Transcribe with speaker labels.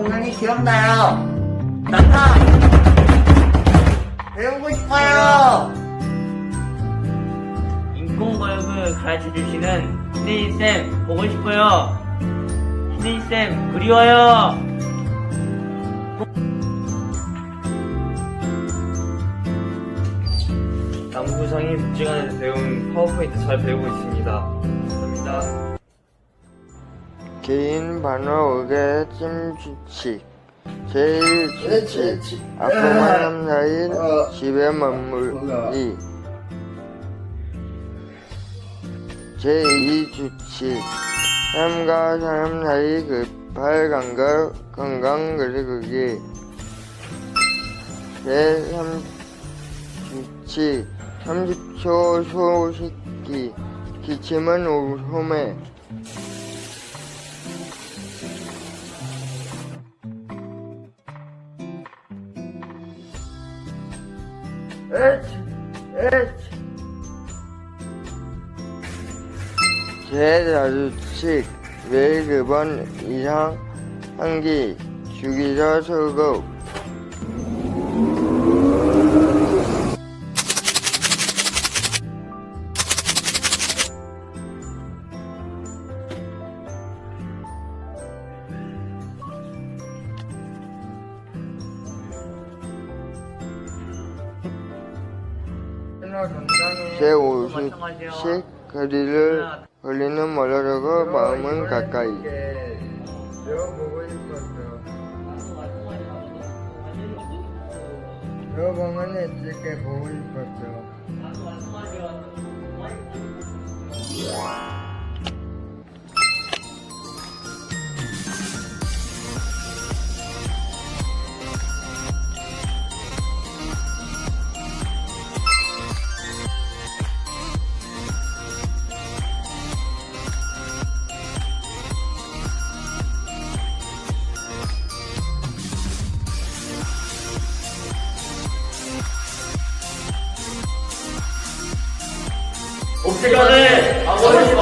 Speaker 1: 공연이 기억나요. 나타! 배우고 싶어요!
Speaker 2: 인공과학을 가르쳐 주시는 신혜희쌤 보고 싶어요. 신혜희쌤 그리워요.
Speaker 3: 남구상이 묵직한에서 배운 파워포인트 잘 배우고 있습니다. 감사합니다.
Speaker 4: 개인 반어 의계 찜 주칙. 제일 주칙. 남사인
Speaker 1: 어.
Speaker 4: 집에 머물기 제2 주칙. 사람과 사람 사이 급할 간격 건강 그리기. 제3 주칙. 30초 소식기. 기침은 웃음에 에치, 에치. 제자주칙. 매일 두번 이상 한기. 주기자 수급 제50씩 거리를 걸리는 멀어지고 마음은 가까이. 저 보고 싶었어 있을게 보고 싶었어
Speaker 2: 가고 싶어요.